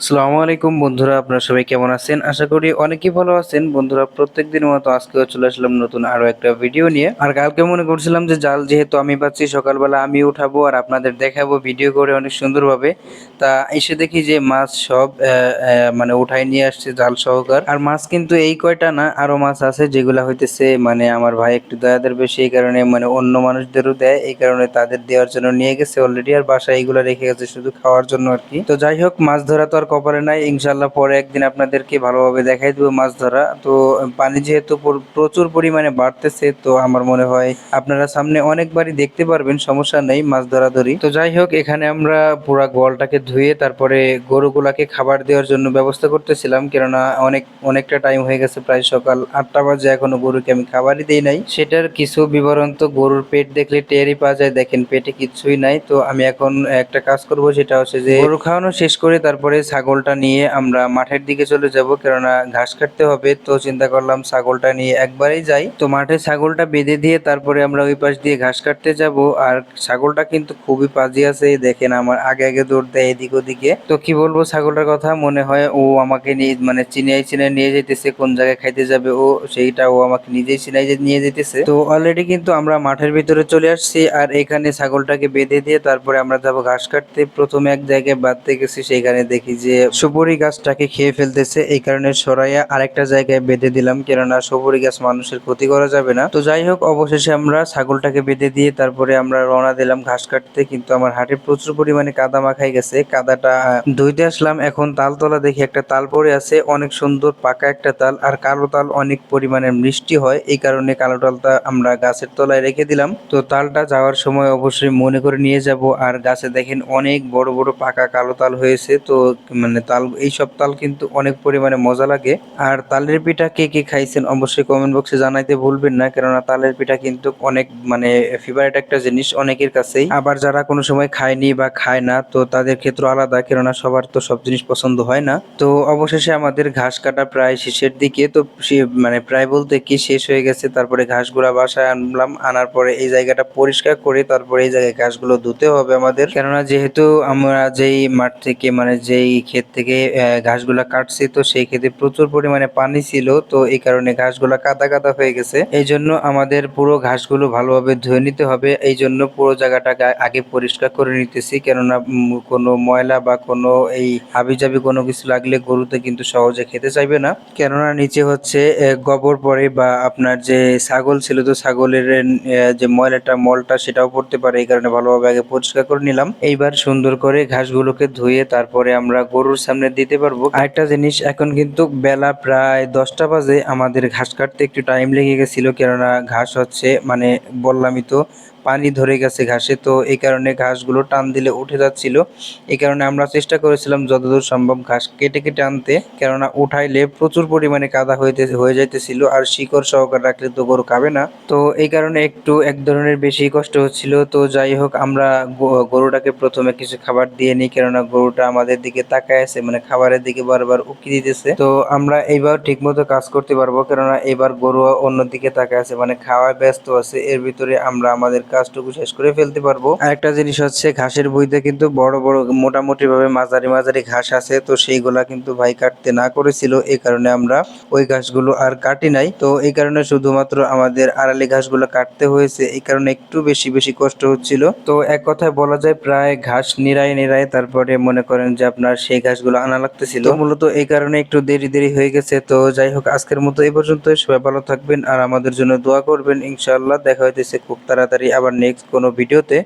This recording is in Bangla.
আসসালামু আলাইকুম বন্ধুরা, আপনারা সবাই কেমন আছেন? আশা করি অনেকেই ভালো আছেন। বন্ধুরা প্রত্যেক দিনের মতো আজকেও চলে আসলাম নতুন আরও একটা ভিডিও নিয়ে। আর কালকে মনে করছিলাম যে জাল যেহেতু আমি পাচ্ছি, সকালবেলা আমি উঠাবো আর আপনাদের দেখাবো ভিডিও করে অনেক সুন্দরভাবে। তা এসে দেখি যে মাছ সব মানে উঠাই নিয়ে আসছে জাল সহকার। আর মাছ কিন্তু এই কয়টা না, আরও মাছ আছে যেগুলা হইতেছে মানে আমার ভাই একটু দয়াদের বেশি, এই কারণে মানে অন্য মানুষদেরও দেয়, এই কারণে তাদের দেওয়ার জন্য নিয়ে গেছে অলরেডি আর বাসায় এইগুলো রেখে গেছে শুধু খাওয়ার জন্য আর কি। তো যাই হোক, মাছ ধরা তো আর কপালে নাই ইনশাল্লাহ পরে একদিন আপনাদেরকে ভালোভাবে দেখাই দেবো মাছ ধরা। তো, পানি যেহেতু প্রচুর পরিমাণে বাড়তেছে, তো আমার মনে হয় আপনারা সামনে অনেকবারই দেখতে পারবেন, সমস্যা নেই মাছ ধরা ধরি তো যাই হোক, এখানে আমরা পুরা গোয়ালটাকে ধুয়ে তারপরে গরুগুলাকে খাবার দেওয়ার জন্য ব্যবস্থা করতেছিলাম, কেননা অনেক, অনেকটা টাইম হয়ে গেছে প্রায় সকাল আটটা বাজে, এখনও গরুকে আমি খাবারই দিই নাই। সেটার কিছু বিবরণ তো গরুর পেট দেখলে টেরই পাওয়া যায়, দেখেন পেটে কিছুই নাই। তো আমি এখন একটা কাজ করব, সেটা হচ্ছে যে গরু খাওয়ানো শেষ করে তারপরে ছাগলটা নিয়ে আমরা মাঠের দিকে চলে যাব, কেননা ঘাস কাটতে হবে, তো চিন্তা করলাম ছাগলটা নিয়ে একবারেই যাই। তো মাঠে ছাগলটা বেঁধে দিয়ে তারপরে আমরা ওই পাশ দিয়ে ঘাস কাটতে যাব, আর ছাগলটা কিন্তু খুবই পাজি আছে দেখেন আমার আগে আগে দৌড় দেয় এদিক ওদিকে। তো কি বলব ছাগলটার কথা, মনে হয় ও আমাকে নিয়ে মানে চিনিয়াই চিনিয়ে নিয়ে যেতেছে কোন জায়গায় খাইতে যাবে ও, সেইটা ও আমাকে নিজেই চিনাই নিয়ে যেতেছে তো অলরেডি কিন্তু আমরা মাঠের ভিতরে চলে আসছি, আর এখানে ছাগলটাকে বেঁধে দিয়ে তারপরে আমরা যাব ঘাস কাটতে। প্রথমে এক জায়গায় বাঁধতে গেছি সেখানে দেখি যে সুপুরি গাছটাকে খেয়ে ফেলতেছে, এই কারণে সরাইয়া আরেকটা জায়গায় বেঁধে দিলাম। কেননা সুপুরি গাছ মানুষের ক্ষতি করা যাবে না। তো যাই হোক, অবশেষে আমরা ছাগলটাকে বেঁধে দিয়ে তারপরে আমরা রওনা দিলাম ঘাস কাটতে। কিন্তু আমার হাটে প্রচুর পরিমাণে কাদা মাখাই গেছে। কাদাটা ধুইতে আসলাম। এখন তালতলা দেখি একটা তাল পড়ে আছে। অনেক সুন্দর পাকা একটা তাল। আর কালো তাল অনেক পরিমাণে মিষ্টি হয়। এই কারণে কালো তালটা আমরা গাছের তলায় রেখে দিলাম। তো তালটা যাওয়ার সময় অবশ্যই মনে করে নিয়ে যাব। আর গাছে দেখেন অনেক বড় বড় পাকা কালো তাল হয়েছে। তো মানে তাল এই সব তাল কিন্তু অনেক পরিমাণে মজা লাগে। আর তালের পিঠা কে কে খাইছেন অবশ্যই কমেন্ট বক্সে জানাইতে ভুলবেন না, কেননা তালের পিঠা কিন্তু অনেক মানে ফেভারিট একটা জিনিস অনেকের কাছেই। আবার যারা কোনো সময় খায়নি বা খায় না, তো তাদের ক্ষেত্রে আলাদা, কেননা সবার তো সব জিনিস পছন্দ হয় না। তো অবশেষে আমাদের ঘাস কাটা প্রায় শেষের দিকে, তো মানে প্রায় বলতে কি শেষ হয়ে গেছে, তারপরে ঘাসগুলা বাসায় আনলাম, আনার পরে এই জায়গাটা পরিষ্কার করে তারপরে এই জায়গায় ঘাসগুলো ধুতে হবে আমাদের। কেননা যেহেতু আমরা যেই মাঠ থেকে মানে যেই ক্ষেত থেকে ঘাসগুলা কাটছি। তো সেই ক্ষেতে প্রচুর পরিমাণে পানি ছিল। তো এই কারণে ঘাসগুলা কাদা কাদা হয়ে গেছে। এই জন্য আমাদের পুরো ঘাসগুলো ভালোভাবে ধুয়ে নিতে হবে। এই জন্য পুরো জায়গাটাকে আগে পরিষ্কার করে নিতেছি। কেননা কোনো ময়লা বা কোনো এই হাবিজাবি কোনো কিছু লাগলে গরুতে কিন্তু সহজে খেতে চাইবে না। কেননা, নিচে হচ্ছে গোবর পরে বা আপনার যে ছাগল ছিল, তো ছাগলের যে ময়লাটা, মলটা সেটাও পড়তে পারে। এই কারণে ভালোভাবে আগে পরিষ্কার করে নিলাম। এইবার সুন্দর করে ঘাসগুলোকে ধুয়ে তারপরে আমরা গরুর সামনে দিতে পারব। আরেকটা জিনিস, এখন কিন্তু বেলা প্রায় দশটা বাজে। আমাদের ঘাস কাটতে একটু টাইম লেগে গেছিল, কেননা ঘাস হচ্ছে মানে বললামই তো পানি ধরে গেছে ঘাসে। তো এই কারণে ঘাসগুলো টান দিলে উঠে যাচ্ছিল। এই কারণে আমরা চেষ্টা করেছিলাম যতদূর সম্ভব ঘাস কেটে কেটে আনতে। কেননা উঠাইলে প্রচুর পরিমাণে কাদা হইতে, হয়ে যাইতেছিল আর শিকড় সহকারে রাখলে তো গরু খাবে না। তো এই কারণে একটু এক ধরনের বেশি কষ্ট হচ্ছিল। তো যাই হোক, আমরা গরুটাকে প্রথমে কিছু খাবার দিয়ে নিই। কেননা গরুটা আমাদের দিকে তাকায় আছে মানে খাবারের দিকে বারবার উকি দিতেছে। তো আমরা এইবার ঠিকমতো কাজ করতে পারব। কেননা এবার গরু অন্যদিকে তাকায় আছে মানে খাওয়ায় ব্যস্ত আছে। এর ভিতরে আমরা আমাদের কাজটুকু শেষ করে ফেলতে পারব। আর একটা জিনিস হচ্ছে, ঘাসের বইতে কিন্তু বড় বড় মোটামুটি ভাবে মাঝারি মাঝারি ঘাস আছে, তো সেইগুলা কিন্তু ভাই কাটতে না করেছিল এই কারণে আমরা ওই ঘাসগুলো আর কাটি নাই। তো এই কারণে শুধুমাত্র আমাদের আড়ালি ঘাসগুলো কাটতে হয়েছে, এই কারণে একটু বেশি বেশি কষ্ট হচ্ছিল। তো এক কথায় বলা যায়, প্রায় ঘাস নিরাই নিরাই তারপরে মনে করেন যে আপনার সেই ঘাসগুলো আনা লাগতেছিল। মূলত এই কারণে একটু দেরি দেরি হয়ে গেছে, তো যাই হোক, আজকের মতো এই পর্যন্ত সবাই ভালো থাকবেন আর আমাদের জন্য দোয়া করবেন। ইনশাআল্লাহ, দেখা হইতেছে খুব তাড়াতাড়ি আবার নেক্সট কোনো ভিডিওতে